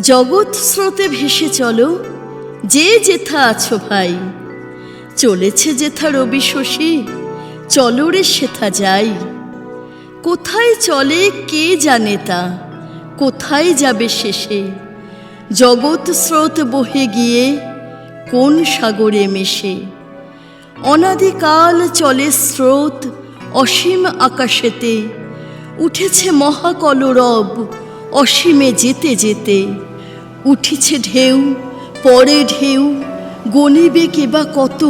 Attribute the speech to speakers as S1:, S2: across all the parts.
S1: জগৎ স্রোতে ভেসে চলো, যে যেথা আছো ভাই। চলেছে যেথা রবি শশী, চলো রে সেথা যাই। কোথায় চলে কে জানে তা, কোথায় যাবে শেষে? জগৎ স্রোত বহে গিয়ে কোন সাগরে মেশে? অনাদিকাল চলে স্রোত অসীম আকাশেতে, উঠেছে মহাকলরব অসীমে যেতে যেতে উঠিছে ঢেউ, পরে ঢেউ, গণিবে কেবা কত,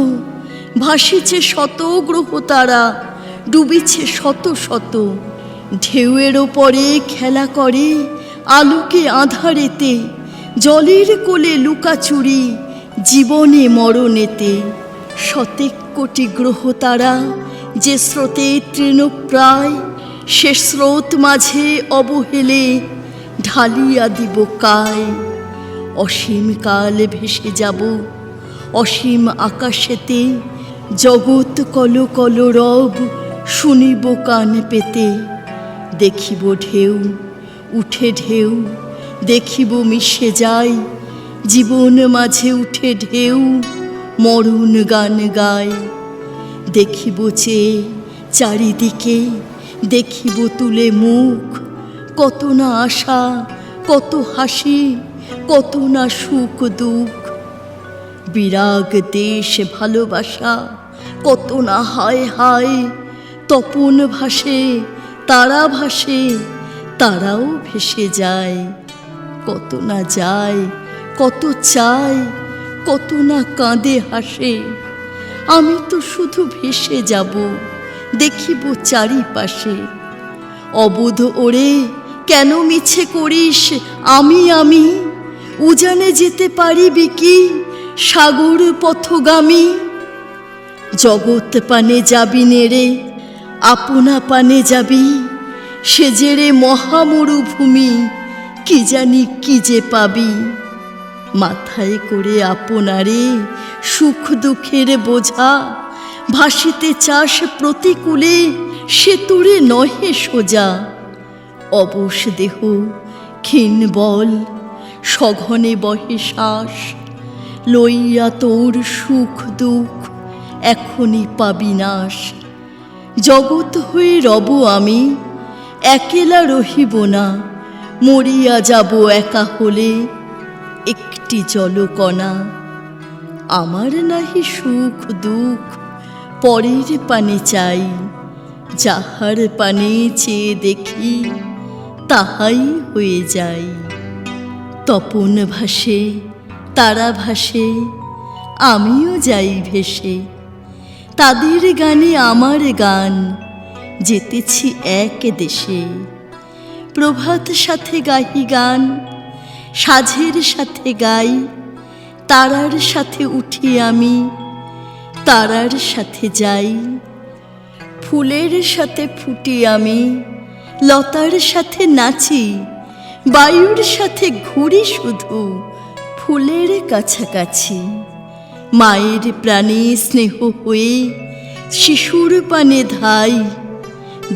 S1: ভাসিছে শত গ্রহ তারা, ডুবিছে শত শত। ঢেউয়ের ওপরে খেলা করে আলোকে আধারেতে, জলের কোলে লুকাচুরি জীবনে মরণেতে। শতেক কোটি গ্রহ তারা যে স্রোতে তৃণপ্রায়, সে স্রোত মাঝে অবহেলে ঢালিয়া দিব কায়। অসীম কাল ভেসে যাব, অসীম আকাশেতে। জগৎ কল কল রব শুনিব কান পেতে। দেখিব ঢেউ, উঠে ঢেউ, দেখিব মিশে যায়। জীবন মাঝে উঠে ঢেউ, মরণ গান গায়। দেখিব চেয়ে চারিদিকে, দেখিব তুলে মুখ কত না আশা, কত হাসি, কত না সুখ দুঃখ। বিরাগ, দেশ, ভালোবাসা, কত না হায় হায়, তপন ভাসে, তারা ভাসে, তারাও ভেসে যায়। কত না যায়, কত চায়, কত না কাঁদে হাসে। আমি তো শুধু ভেসে যাব, দেখিব চারিপাশে। অবুধ ওরে কেন মিছে করিস? আমি আমি। উজানে যেতে পারিবি কি? সাগর পথগামী। জগৎ পানে যাবি নেড়ে আপনা পানে যাবি। সে মহামরুভূমি, কি জানি কি যে পাবি। মাথায় করে আপনারে সুখ দুঃখের বোঝা। ভাসিতে চাষ প্রতিকূলে, সে তোরে নহে সোজা। অবশ দেহ, ক্ষীণ বল, সঘনে বহে শ্বাস, লইয়া তোর সুখ দুঃখ এখনই পাবি নাশ। জগৎ হয়ে রব আমি, একেলা রহিব না, মরিয়া যাব একা হলে একটি জলকণা। আমার নাহি সুখ দুঃখ পরের পানে চাই, যাহার পানে চেয়ে দেখি তাহাই হয়ে যায়। তপন ভাসে, তারা ভাসে, আমিও যাই ভেসে। তাদের গানে আমার গান, যেতেছি এক দেশে। প্রভাত সাথে গাহি গান, সাঝের সাথে গাই, তারার সাথে উঠি আমি, তারার সাথে যাই। ফুলের সাথে ফুটি আমি লতার সাথে নাচি, বায়ুর সাথে ঘুরি শুধু ফুলের কাছাকাছি। মায়ের প্রাণে স্নেহ হয়ে শিশুর পানে ধাই,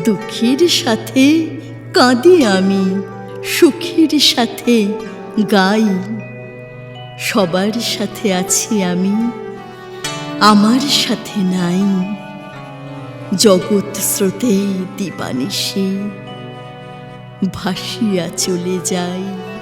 S1: দুঃখীর সাথে কাঁদি আমি, সুখীর সাথে গাই। সবার সাথে আছি আমি, আমার সাথে নাই। জগৎ স্রোতে দিবানিশি। ভাসিয়া চলে যাই।